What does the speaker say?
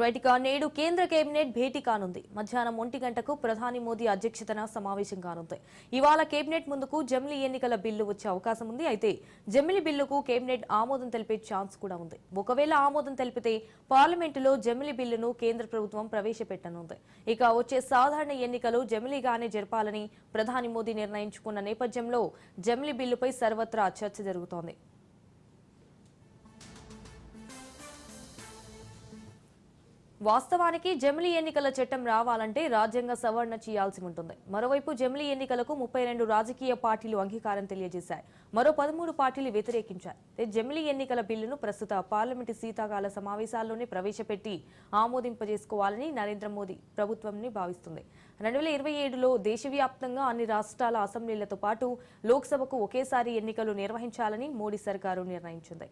రైట్గా నేడు కేంద్ర కేబినెట్ భేటీ కానుంది. మధ్యాహ్నం ఒంటి గంటకు ప్రధాని మోదీ అధ్యక్షతన సమావేశం కానుంది. ఇవాళ కేబినెట్ ముందుకు జమిలీ ఎన్నికల బిల్లు వచ్చే అవకాశం ఉంది. అయితే జమిలి బిల్లుకు కేబినెట్ ఆమోదం తెలిపే ఛాన్స్ కూడా ఉంది. ఒకవేళ ఆమోదం తెలిపితే పార్లమెంటులో జమిలి బిల్లును కేంద్ర ప్రభుత్వం ప్రవేశపెట్టనుంది. ఇక వచ్చే సాధారణ ఎన్నికలు జమిలిగానే జరపాలని ప్రధాని మోదీ నిర్ణయించుకున్న నేపథ్యంలో జమిలి బిల్లుపై సర్వత్రా చర్చ జరుగుతోంది. వాస్తవానికి జమిలీ ఎన్నికల చట్టం రావాలంటే రాజ్యాంగ సవరణ చేయాల్సి ఉంటుంది. మరోవైపు జమిలీ ఎన్నికలకు ముప్పై రెండు రాజకీయ పార్టీలు అంగీకారం తెలియజేశాయి. మరో పదమూడు పార్టీలు వ్యతిరేకించాయి. జమిలీ ఎన్నికల బిల్లును ప్రస్తుత పార్లమెంటు శీతాకాల సమావేశాల్లోనే ప్రవేశపెట్టి ఆమోదింపజేసుకోవాలని నరేంద్ర మోదీ ప్రభుత్వంని భావిస్తుంది. రెండు వేల ఇరవై ఏడులో దేశవ్యాప్తంగా అన్ని రాష్ట్రాల అసెంబ్లీలతో పాటు లోక్సభకు ఒకేసారి ఎన్నికలు నిర్వహించాలని మోడీ సర్కారు నిర్ణయించింది.